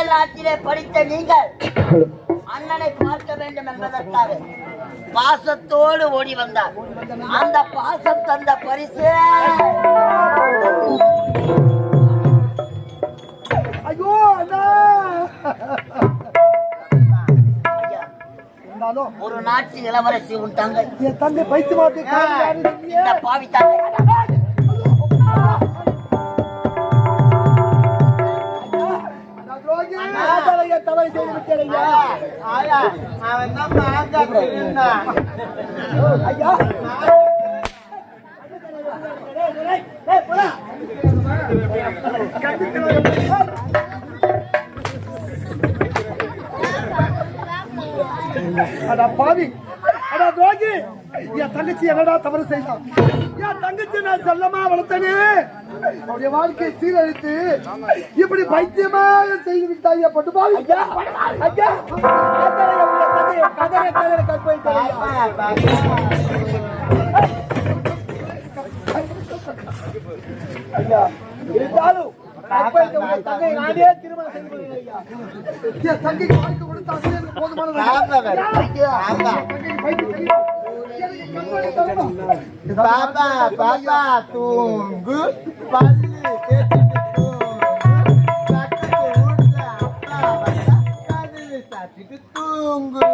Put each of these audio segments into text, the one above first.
அயல் நாட்டிலே படித்த நீங்கள் அண்ணனை பார்க்க வேண்டும் என்பதற்காக பாசத்தோடு ஓடி வந்தார். அந்த பாசம் தந்த பரிசு. ஐயோ ஒரு நாட்டு இளவரசி உன் தங்கை. என் பாவி தங்கை. தவறு செய்து விட்டேன் ஐயா. அடா பாவி அடா துரோகி என் தங்கச்சி என்னடா தவறு செய்தான் என் தங்கச்சி நான் செல்லமா வளர்த்தனே? அவருடைய வாழ்க்கையை சீரழித்து இப்படி பைத்தியமாக செய்து விட்டாய் பட்டு இருந்தாலும் தங்கைக்கு வாழ்க்கை கொடுத்த அது எனக்கு போதுமானது ஐயா. என் தங்கைக்கு பைத்தியம் தெரியும். எனக்கு கற்பழி தரணும். Baba, baba, tunggu, balik, ketik tunggu, sakit udah apa, kadang sakit tunggu.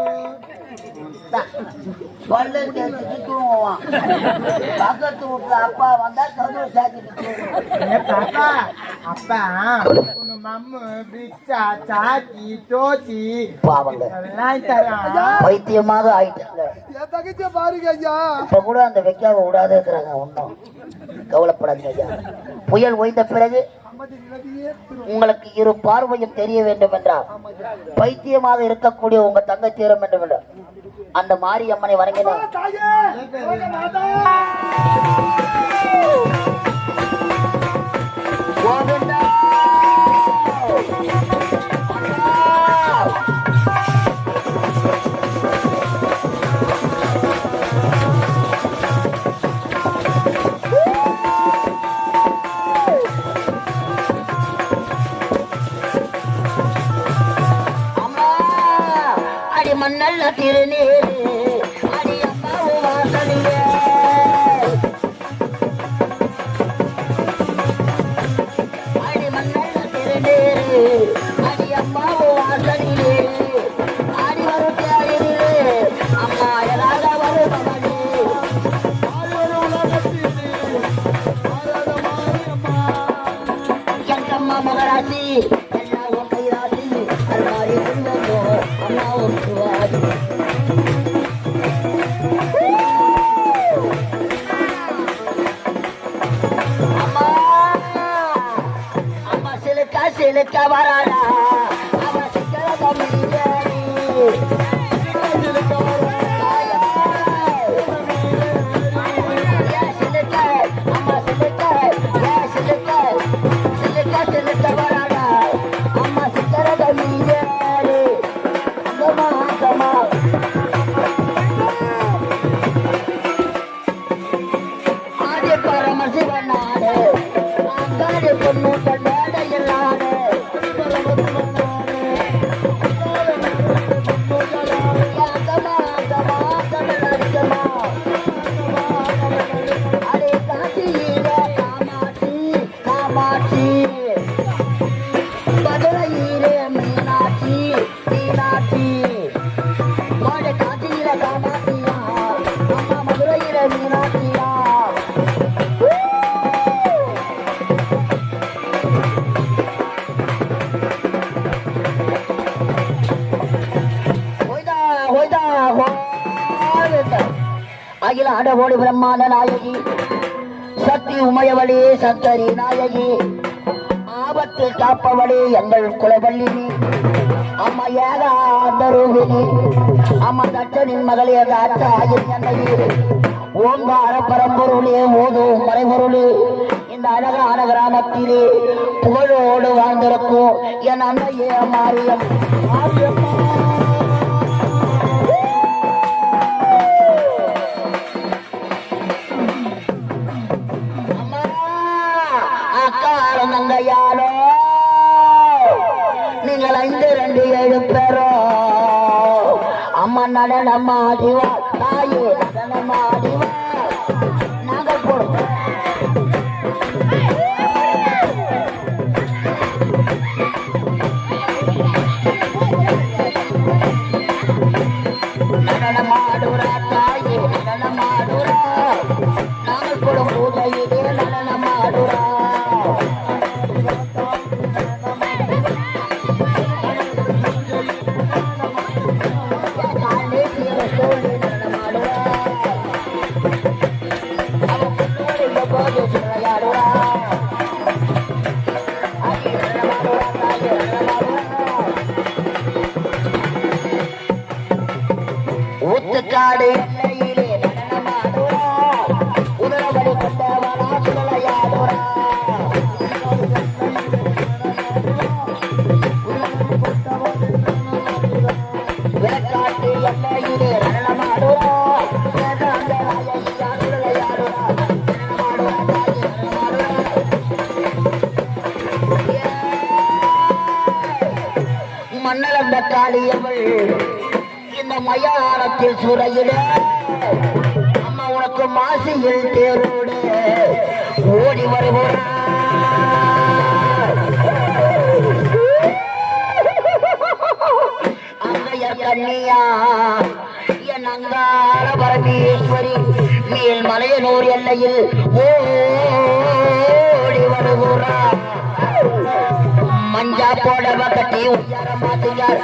பல்லு தேய்ச்சிட்டு தூங்குவான் பக்கத்து வீட்டுல அப்பா வந்தா கதவு சாத்திட்டு தூங்குவான் Eh, papa, lantaran. பைத்தியமாக ஆயிட்டாங்க என் தங்கச்சியை பாருங்க ஐயா. இப்ப கூட அந்த வைக்காம விடாத இருக்கிறாங்க ஒன்றும் கவலைப்படாதீங்க ஐயா. புயல் ஓய்ந்த பிறகு உங்களுக்கு இரு பார்வையும் தெரிய வேண்டும் என்றால் பைத்தியமாக இருக்கக்கூடிய உங்க தங்கை தீர வேண்டும் என்றால் அந்த மாரியம்மனை வணங்கினார் here in it. சிலுக்கா சிலுக்கா வராடா அவ சிக்கல மதுரையிலே மீனாட்சி மீனாட்சி. மாடு காட்டியில காமாட்சியா அம்மா மதுரையில மீனாட்சியா அகில அடவோடு பிரம்மாண்ட நாயகி சக்தி உமையவளே சங்கரி நாயகி. எங்கள் காப்பவளே எங்கள் குலவல்லினி. அம்மா ஏகாந்த ரூபினி அம்மா தச்சனின் மகளே தாத்தாயின் என்னையே ஓங்கார பரம்பொருளே ஓதும் மறைபொருளே. இந்த அழகான கிராமத்திலே புகழோடு வாழ்ந்திருக்கும் என் அன்னையே மாரியம் மாரியம்மா ஏழு அம்மா தாயே. மன்னலந்த இந்த மயானத்தில் சுரையிட. அம்மா உனக்கு மாசியில் தேரோடு. ஓடி வருவோம் கண்ணியா என் அங்கார பரமேஸ்வரி மேல் மலையனூர் எல்லையில் ஓடி வருகிறார். மஞ்சா போடவ கட்டி உயர மாத்தியார்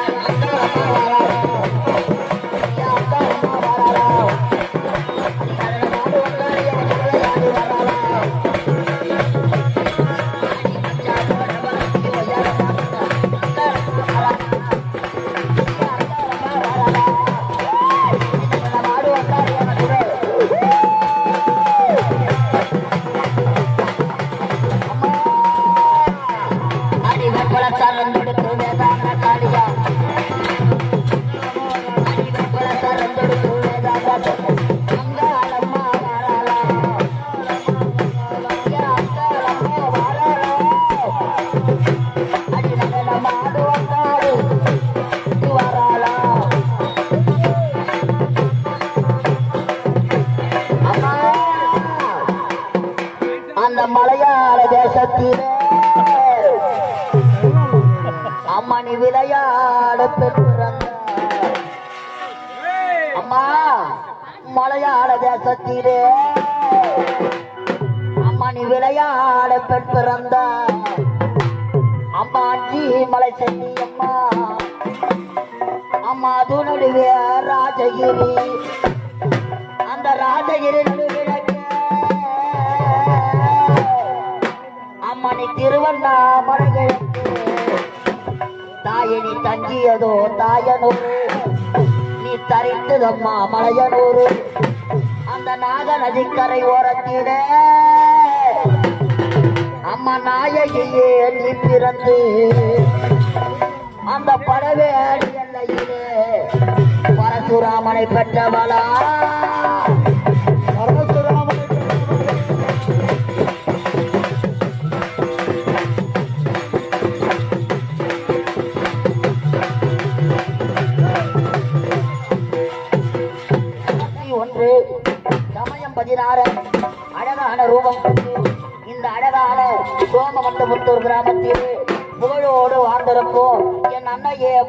மலையாள தேசத்திலே. அம்மணி விளையாட பெற்றிருந்த அம்மா ஜி மலை செட்டி அம்மா. அம்மா அது ராஜகிரி. அந்த ராஜகிரி அம்மணி திருவண்ணாமலை தாயினி தங்கியதோ தாயனூர். தரித்ததம்மா மலையனூர். அந்த நாக நதிக்கரை ஓரத்திலே அம்மா நாயகியே நீ பிறந்து அந்த படவேடி எல்லையிலே பரசுராமனை பெற்றவளா.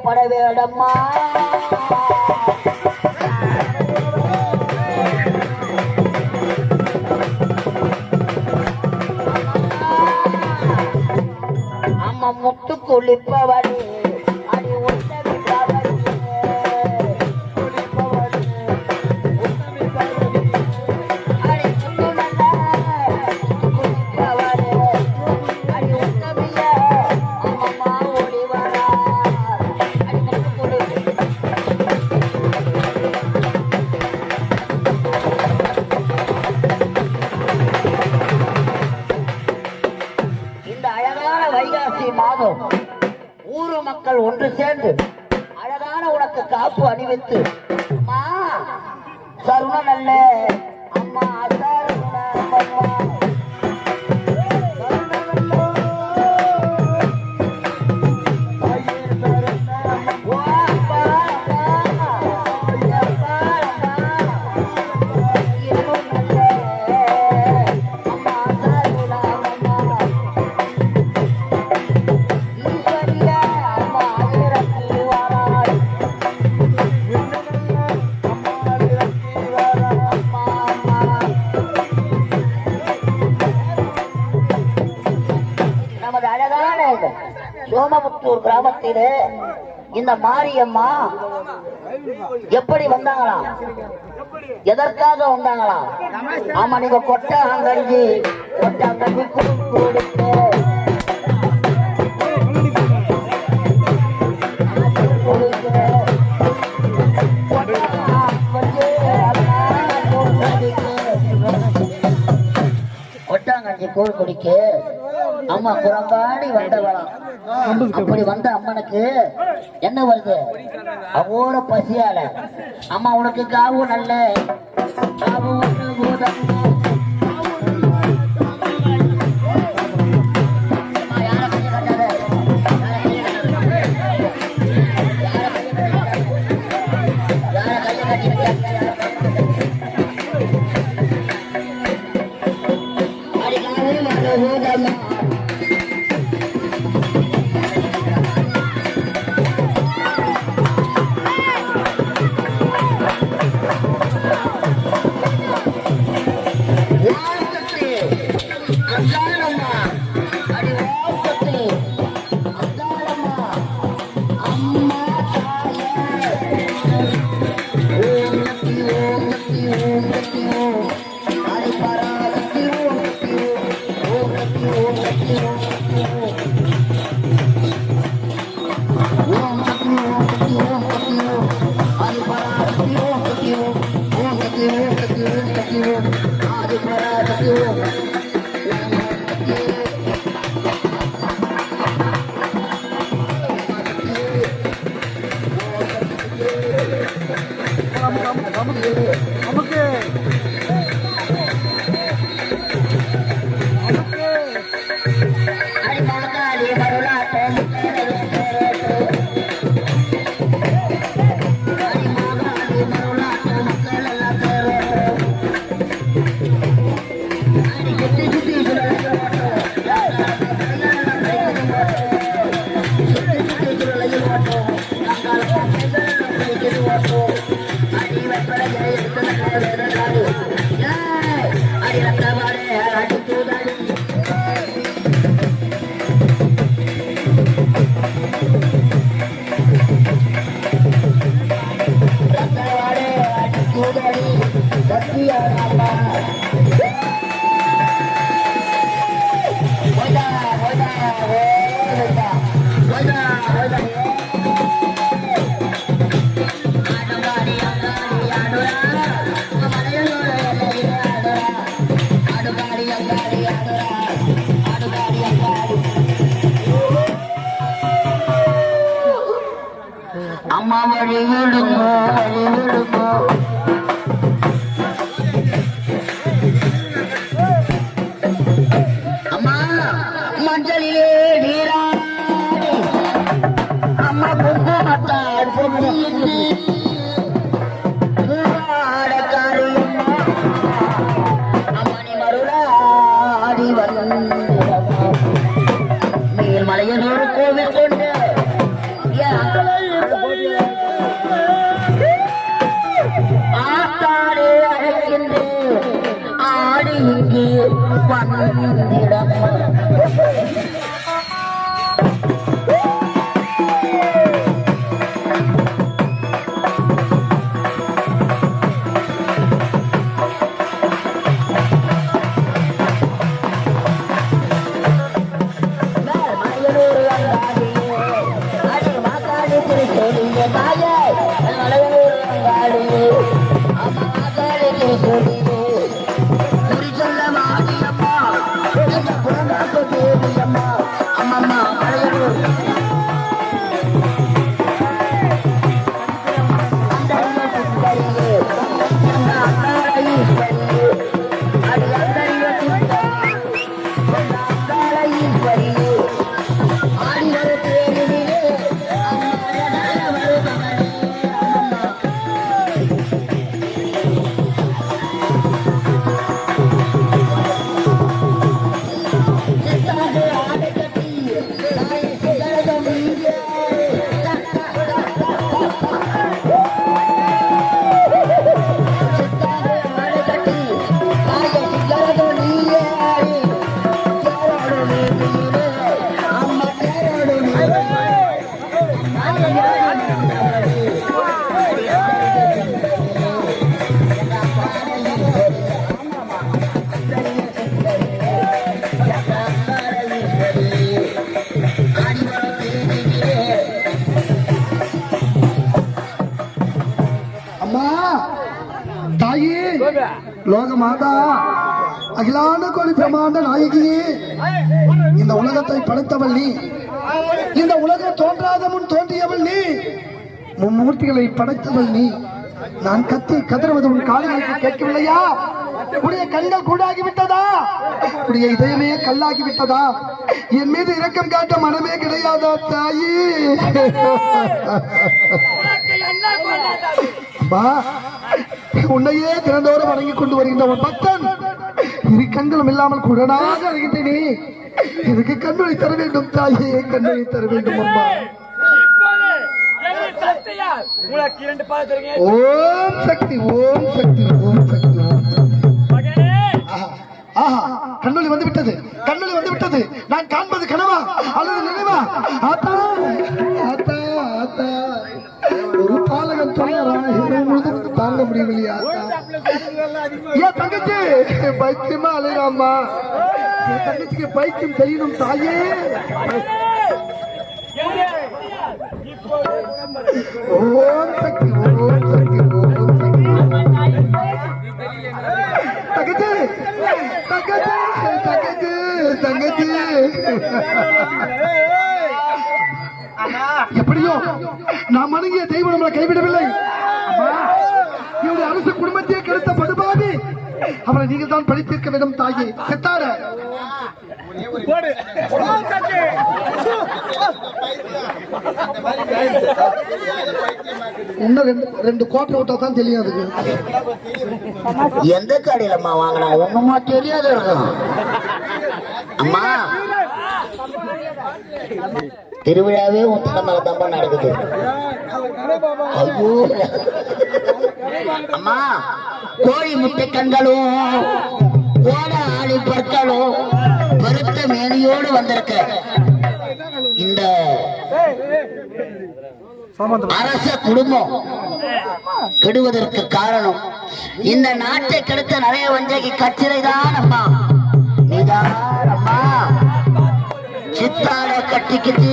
அன்னையே படவேடம்மா solamente கிராமத்திலே இந்த மாரியம்மா எப்படி வந்தாங்களாம் எதற்காக வந்தாங்களாம் ஆமா நீங்க கொட்டை அங்கஞ்சி அம்மனுக்கு. ஆமா புறம்பாடி வந்தவளாம். அப்படி வந்த அம்மனுக்கு என்ன வருது? அவோர பசியால. அம்மா உனக்கு காவும் நல்ல. ஆத்தாடே அழைக்கின்றே ஆடு வந்திடம் அகிலான கோடி பிரமாண்ட நாயகியே இந்த உலகத்தை படைத்தவள் நீ. இந்த உலகம் தோன்றாத முன் தோன்றியவள் நீ. மும்மூர்த்திகளை படைத்தவள் நீ. நான் கத்தி கதறுவது உன் காலங்களுக்கு கேட்கவில்லையா? உடைய கண்கள் கூடாகி விட்டதா உடைய இதயமே கல்லாகி விட்டதா என் மீது இரக்கம் காட்ட மனமே கிடையாதா தாயி? உன்னையே தினந்தோறும் வணங்கி கொண்டு வருகின்ற ஒரு பக்தன். இரு கண்களும் இல்லாமல் குடனாக அழுகின்றேனே எனக்கு கண்ணுரை தர வேண்டும் தாயே கண்ணுரை தர வேண்டும் அம்மா. ஓம் சக்தி ஓம் சக்தி ஓம் சக்தி ஓம் சக்தி. ஆஹா கண்ணொளி வந்து விட்டது கண்ணொளி வந்து விட்டது நான் காண்பது கனவா அல்லது நினைவா? ஆத்தா ஆத்தா ஆத்தா. ஒரு பாலகன் முழுதும் தாங்க முடியவில்லையா? ஆத்தா ஏன் தங்கச்சி? பைத்தியமா அலையாமா என் தங்கச்சிக்கு பைத்தியம் தெரியணும் தாயே. ஓம் சக்தி ஓம் சக்தி ஓம் சக்தி. தங்கச்சி தங்கச்சி தங்கச்சி தங்கச்சி. எப்படியோ? நாம் வணங்கிய தெய்வம் நம்மளை கைவிடவில்லை. அம்மா, இவருடைய அரசு குடும்பத்தையே கெடுத்த படுபாவி. அவரை நீங்கள் தான் படித்திருக்க வேண்டும் தாயே. செத்தார. இன்னும் ரெண்டு ரெண்டு கோட்டை விட்டா தான் தெரியும் அதுக்கு எந்த கடையிலம்மா வாங்கினா ஒண்ணுமா தெரியாத இருக்கும் அம்மா திருவிழாவே உத்தர மேல தம்பா நடக்குது. ஐயோ. அம்மா கோழி முட்டை கண்களும் ஓட ஆளி பற்களும் பருத்த மேனியோடு வந்திருக்க. இந்த அரச குடும்பம் கெடுவதற்கு காரணம் இந்த நாட்டை கெடுத்த நிறைய வஞ்சகி கச்சிரை தான் அம்மா. நீதான் அம்மா சித்தாட கட்டிக்கிட்டு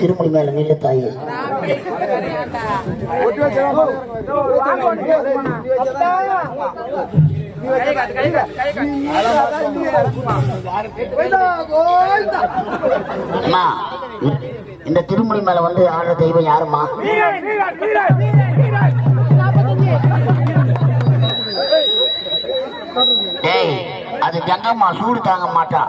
திருமணி மேல நில்லு தாயே. அம்மா இந்த திருமணி மேல வந்து ஆடுற தெய்வம் யாரும்மா? டேய் அது கங்கம்மா சூடு தாங்க மாட்டா.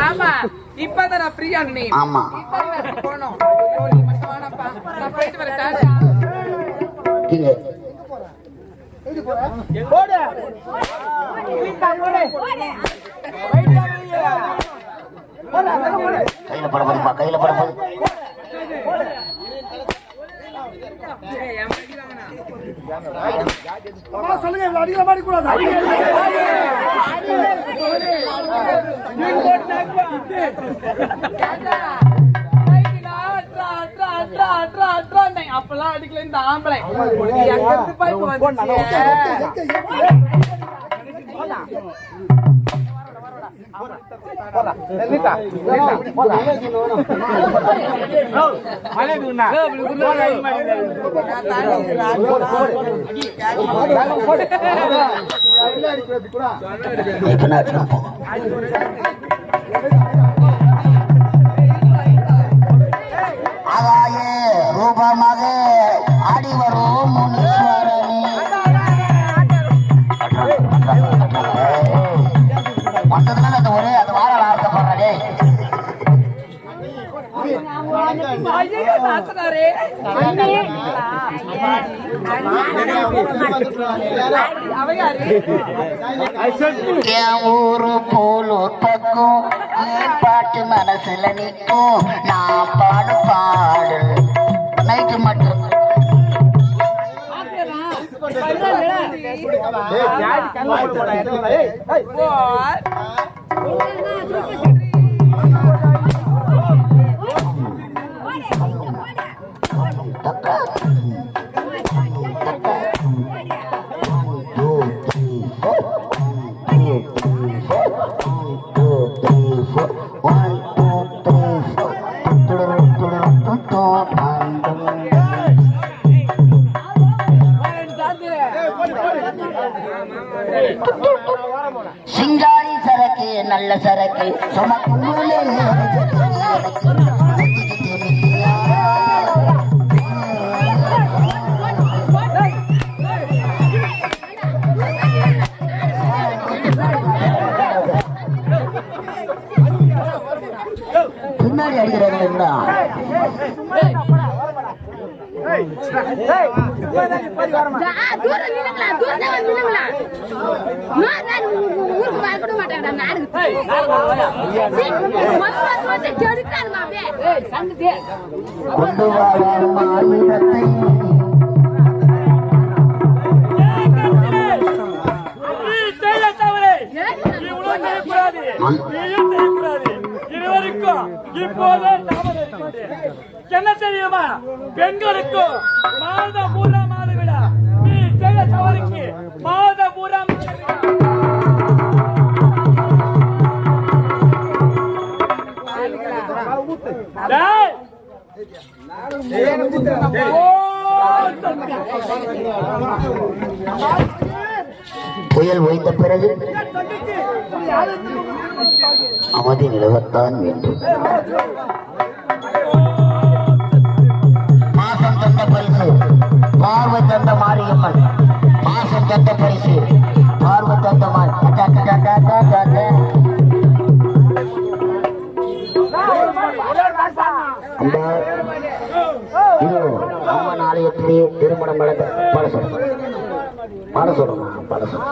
ஆமா இப்பதான் நான் ஃப்ரீயா நீ ஆமா. போனோம். நான் போயிட்டு வரேன் கையில பட போதுப்பா கையில பட அம்மா சொல்லுங்க இவ்வளவு அடிக்கிற மாதிரி கூடாது அட்ரா, அட்ரா, அட்ரா, அட்ரா, அப்பெல்லாம் அடிக்கல இந்த ஆம்பளை எங்க இருந்து ஆகாய ரூபமாக ஆடி வரும் வார ஆசைப்படுறே ஐயோ, நாத்தனா யாரு அவ யாரு என் ஊரு போலூர் பக்கம் என் பாட்டு மனசுல நிற்கும். நான் பாடு பாடு நைட்டு மட்டும். What? சிங்காரி தூரம் நில்லுங்களா? தூரம் தான் நில்லுங்களா? நான் நான் ஊருக்கு வர கூட மாட்டேங்கடா நாடுக்கு அப்படியே சங்கத்தே கொண்டு வாழும் மாநிலத்தை நீ செய்ய இருவருக்கும் இப்போதே என்ன தெரியுமா? பெண்களுக்கும் புயல் ஓய்ந்த பிறகு அமைதி நிலவத்தான் வேண்டும். மாசம் தந்த பரிசு பார்வை தந்த மாரியம்மன். மாசம் தந்த பரிசு பார்வை தந்த மாரி பாட சொல்லுமா பாட சொல்லுமா பாட சொல்றேன்.